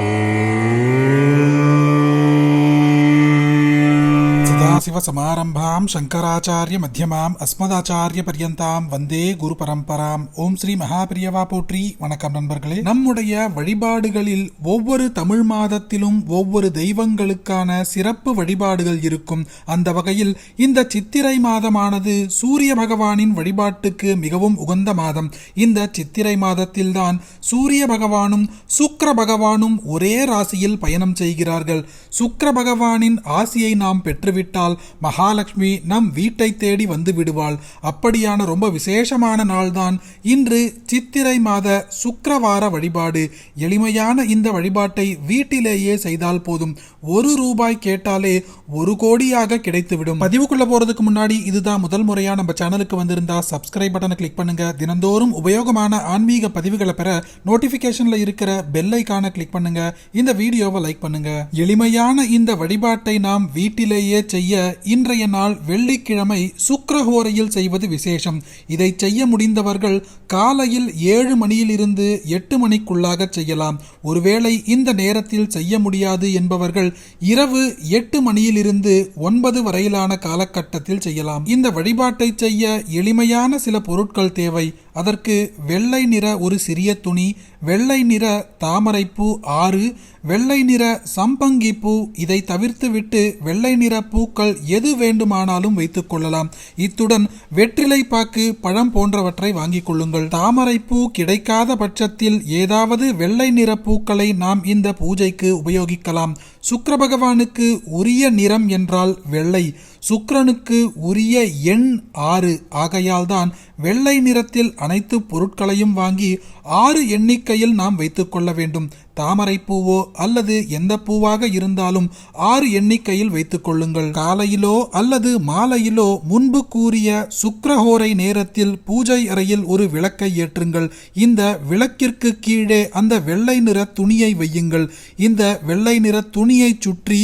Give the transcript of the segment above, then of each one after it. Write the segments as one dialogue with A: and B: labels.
A: Oh. Shankaracharya மத்தியமாம் அஸ்மதாச்சாரிய பர்யந்தாம் வந்தே குரு பரம்பராம் ஓம் ஸ்ரீ மகாபிரியவா போற்றி வணக்கம் நண்பர்களே. நம்முடைய வழிபாடுகளில் ஒவ்வொரு தமிழ் மாதத்திலும் ஒவ்வொரு தெய்வங்களுக்கான சிறப்பு வழிபாடுகள் இருக்கும். அந்த வகையில் இந்த சித்திரை மாதமானது சூரிய பகவானின் வழிபாட்டுக்கு மிகவும் உகந்த மாதம். இந்த சித்திரை மாதத்தில்தான் சூரிய பகவானும் சுக்கர பகவானும் ஒரே ராசியில் பயணம் செய்கிறார்கள். சுக்கர பகவானின் ஆசியை நாம் பெற்றுவிட்டால் மகாலட்சுமி நம் வீட்டை தேடி வந்து விடுவாள். அப்படியான ரொம்ப விசேஷமான நாள்தான் இன்று சித்திரை மாத சுக்கரவார வழிபாடு. எளிமையான இந்த வழிபாட்டை வீட்டிலேயே செய்தால் போதும். ஒரு ரூபாய் கேட்டாலே ஒரு கோடியாக கிடைத்துவிடும். பதிவுக்குள்ள போறதுக்கு முன்னாடி இதுதான் முதல் முறையா நம்ம சேனலுக்கு வந்திருந்தா சப்ஸ்கிரைப் பட்டனை கிளிக் பண்ணுங்க. தினந்தோறும் உபயோகமான ஆன்மீக பதிவுகளை பெற நோட்டிபிகேஷன்ல இருக்கிற பெல் ஐக்கான கிளிக் பண்ணுங்க. இந்த வீடியோவை லைக் பண்ணுங்க. எளிமையான இந்த வழிபாட்டை நாம் வீட்டிலேயே செய்ய இன்றைய நாள் வெள்ளிக்கிழமை சுக்கரஹோரையில் செய்வது விசேஷம். இதை செய்ய முடிந்தவர்கள் காலையில் ஏழு மணியிலிருந்து எட்டு மணிக்குள்ளாக செய்யலாம். ஒருவேளை இந்த நேரத்தில் செய்ய முடியாது என்பவர்கள் இரவு எட்டு மணியிலிருந்து ஒன்பது வரையிலான காலகட்டத்தில் செய்யலாம். இந்த வழிபாட்டை செய்ய எளிமையான சில பொருட்கள் தேவை. அதற்கு வெள்ளை நிற ஒரு சிறிய துணி வெள்ளை நிற தாமரைப்பூ ஆறு வெள்ளை நிற சம்பங்கி பூ இதை தவிர்த்துவிட்டு வெள்ளை நிற பூக்கள் எது வேண்டுமானாலும் வைத்துக் கொள்ளலாம். இத்துடன் வெற்றிலை பாக்கு பழம் போன்றவற்றை வாங்கிக் கொள்ளுங்கள். தாமரைப்பூ கிடைக்காத பட்சத்தில் ஏதாவது வெள்ளை நிற பூக்களை நாம் இந்த பூஜைக்கு உபயோகிக்கலாம். சுக்கர பகவானுக்கு உரிய நிறம் என்றால் வெள்ளை. சுக்கரனுக்கு உரிய எண் ஆறு. ஆகையால்தான் வெள்ளை நிறத்தில் அனைத்து பொருட்களையும் வாங்கி ஆறு எண்ணிக்கையில் நாம் வைத்துக்கொள்ள வேண்டும். தாமரை பூவோ அல்லது எந்த பூவாக இருந்தாலும் ஆறு எண்ணிக்கையில் வைத்துக் கொள்ளுங்கள் காலையிலோ அல்லது மாலையிலோ முன்பு கூறிய சுக்கரஹோரை நேரத்தில் பூஜை அறையில் ஒரு விளக்கை ஏற்றுங்கள். இந்த விளக்கிற்கு கீழே அந்த வெள்ளை நிற துணியை வையுங்கள். இந்த வெள்ளை நிற துணியை சுற்றி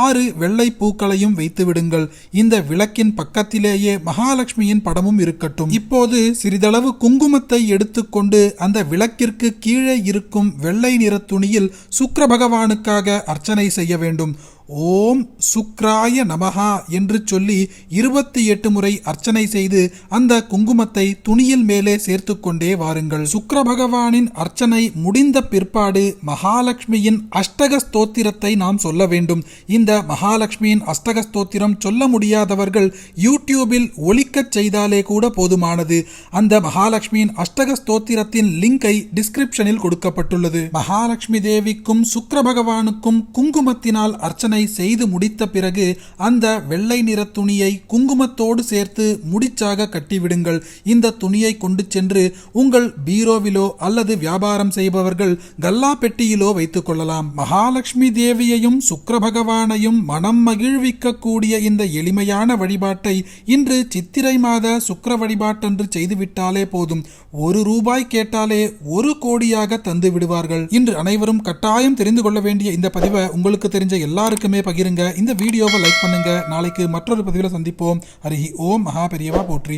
A: ஆறு வெள்ளை பூக்களையும் வைத்து விடுங்கள் இந்த விளக்கின் பக்கத்திலேயே மகாலட்சுமியின் படமும் இருக்கட்டும். இப்போது சிறிதளவு குங்குமத்தை எடுத்துக்கொண்டு அந்த விளக்கிற்கு கீழே இருக்கும் வெள்ளை நிற துணியில் சுக்கிர பகவானுக்காக அர்ச்சனை செய்ய வேண்டும். ஓம் சுக்ராய நமஹா என்று சொல்லி இருபத்தி எட்டு முறை அர்ச்சனை செய்து அந்த குங்குமத்தை துணியில் மேலே சேர்த்து கொண்டே வாருங்கள். சுக்கிர பகவானின் அர்ச்சனை முடிந்த பிற்பாடு மகாலட்சுமியின் அஷ்டக ஸ்தோத்திரத்தை நாம் சொல்ல வேண்டும். இந்த மகாலட்சுமியின் அஷ்டக ஸ்தோத்திரம் சொல்ல முடியாதவர்கள் யூடியூபில் ஒழிக்கச் செய்தாலே கூட போதுமானது. அந்த மகாலட்சுமியின் அஷ்டக ஸ்தோத்திரத்தின் லிங்கை டிஸ்கிரிப்ஷனில் கொடுக்கப்பட்டுள்ளது. மகாலட்சுமி தேவிக்கும் சுக்கிர பகவானுக்கும் குங்குமத்தினால் அர்ச்சனை செய்து முடித்த பிறகு அந்த வெள்ளை நிற துணியை குங்குமத்தோடு சேர்த்து முடிச்சாக கட்டிவிடுங்கள். இந்த துணியை கொண்டு சென்று உங்கள் பீரோவிலோ அல்லது வியாபாரம் செய்பவர்கள் கல்லா பெட்டியிலோ வைத்துக் கொள்ளலாம். மகாலட்சுமி தேவியையும் சுக்கர பகவானையும் மனம் மகிழ்விக்கக்கூடிய இந்த எளிமையான வழிபாட்டை இன்று சித்திரை மாத சுக்கிர வழிபாட்டன்று செய்துவிட்டாலே போதும். ஒரு ரூபாய் கேட்டாலே ஒரு கோடியாக தந்து விடுவார்கள் இன்று அனைவரும் கட்டாயம் தெரிந்து கொள்ள வேண்டிய இந்த பதிவை உங்களுக்கு தெரிஞ்ச எல்லாருக்கும் பகிருங்க. இந்த வீடியோவை லைக் பண்ணுங்க. நாளைக்கு மற்றொரு பதிவில் சந்திப்போம். ஹரிஹி ஓம். மகா பெரியவா போற்றி.